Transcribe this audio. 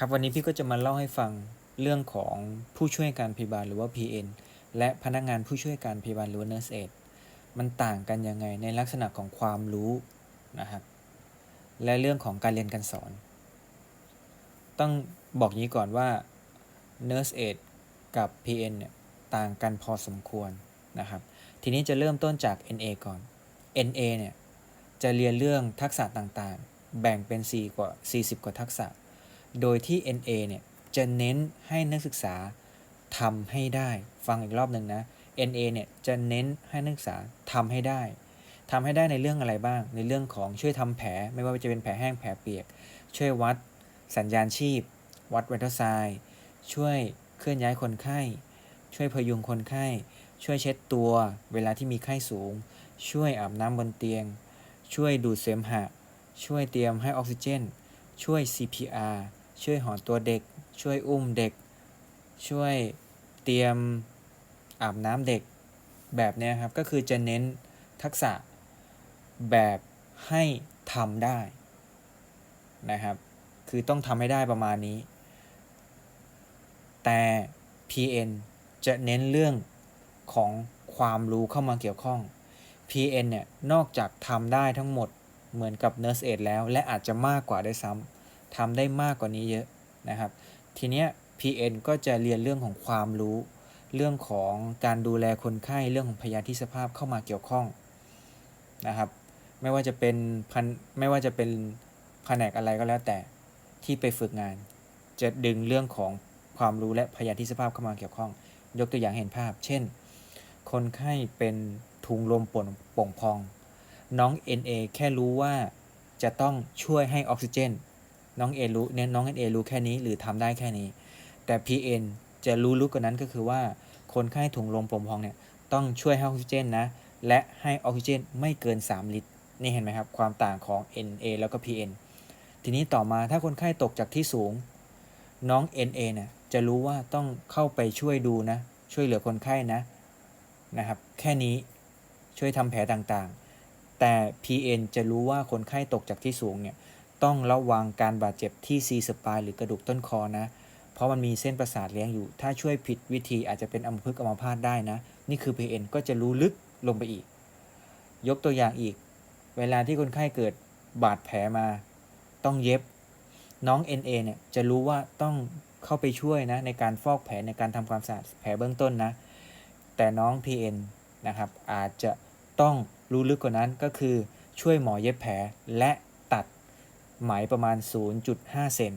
ครับวันนี้พี่ก็จะมาเล่าให้ฟังเรื่องของผู้ช่วยการพยาบาลหรือว่า PN และพนักงานผู้ช่วยการพยาบาลหรือ Nurse Aid มันต่างกันยังไงในลักษณะของความรู้นะครับ และเรื่องของการเรียนการสอน ต้องบอกงี้ก่อนว่า Nurse Aid กับ PN เนี่ยต่างกันพอสมควรนะครับ ทีนี้จะเริ่มต้นจาก NA ก่อน NA เนี่ยจะเรียนเรื่องทักษะต่างๆ แบ่งเป็น 4 กว่า 40 กว่าทักษะ โดยที่ NA เนี่ยจะเน้นให้นักศึกษาทำให้ได้ ฟังอีกรอบหนึ่งนะ NA เนี่ยจะเน้นให้นักศึกษาทำให้ได้ทำให้ได้ในเรื่องอะไรบ้าง ในเรื่องของช่วยทำแผล ไม่ว่าจะเป็นแผลแห้งแผลเปียก ช่วยวัดสัญญาณชีพ วัดไวทไซด์ช่วยเคลื่อนย้ายคนไข้ ช่วยพยุงคนไข้ ช่วยเช็ดตัว เวลาที่มีไข้สูง ช่วยอาบน้ำบนเตียง ช่วยดูดเสมหะ ช่วยเตรียมให้ออกซิเจน ช่วย CPR ช่วยห่อตัวเด็ก ช่วยอุ้มเด็ก ช่วยเตรียมอาบน้ำเด็กแบบเนี้ยครับ ก็คือจะเน้นทักษะแบบให้ทำได้นะครับ คือต้องทำให้ได้ประมาณนี้ แต่ PN จะเน้นเรื่องของความรู้เข้ามาเกี่ยวข้อง PN เนี่ย นอกจากทำได้ทั้งหมดเหมือนกับ Nurse Aid แล้ว และอาจจะมากกว่าได้ซ้ำ ทำได้มากกว่านี้เยอะนะครับ ทีเนี้ย PN ก็จะเรียนเรื่องของความรู้ เรื่องของการดูแลคนไข้เรื่องของพยาธิสภาพเข้ามาเกี่ยวข้องนะครับ ไม่ว่าจะเป็นพันไม่ว่าจะเป็นแผนกอะไรก็แล้วแต่ที่ไปฝึกงาน จะดึงเรื่องของความรู้และพยาธิสภาพเข้ามาเกี่ยวข้อง ยกตัวอย่างเห็นภาพ เช่น คนไข้เป็นถุงลมป่นโป่งพอง น้อง NA แค่รู้ว่าจะต้องช่วยให้ออกซิเจน น้อง A รู้เนี่ยน้อง NA รู้แค่นี้หรือทำได้แค่นี้ แต่ PN จะรู้ลึกกว่านั้นก็คือว่า คนไข้ถุงลมโป่งพองเนี่ยต้องช่วยให้ออกซิเจนนะ และให้ออกซิเจนไม่เกิน 3 ลิตร นี่เห็นไหมครับ ความต่างของ NA แล้วก็ PN ทีนี้ต่อมาถ้าคนไข้ตกจากที่สูง น้อง NA เนี่ยจะรู้ว่าต้องเข้าไปช่วยดูนะ ช่วยเหลือคนไข้นะนะครับ แค่นี้ช่วยทำแผลต่างๆ แต่ PN จะรู้ว่าคนไข้ตกจากที่สูงเนี่ย ต้องระวังการบาดเจ็บที่ C สปายหรือกระดูกต้นคอนะ เพราะมันมีเส้นประสาทเลี้ยงอยู่ ถ้าช่วยผิดวิธีอาจจะเป็นอัมพฤกษ์อัมพาตได้นะ นี่คือ PN ก็จะรู้ลึกลงไปอีก ยกตัวอย่างอีก เวลาที่คนไข้เกิดบาดแผลมา ต้องเย็บ น้อง NA เนี่ยจะรู้ว่าต้องเข้าไปช่วยนะในการฟอกแผลในการทำความสะอาดแผลเบื้องต้นนะ แต่น้อง PN นะครับอาจจะต้องรู้ลึกกว่านั้นก็คือช่วยหมอเย็บแผลและ ไหมประมาณ 0.5 เซน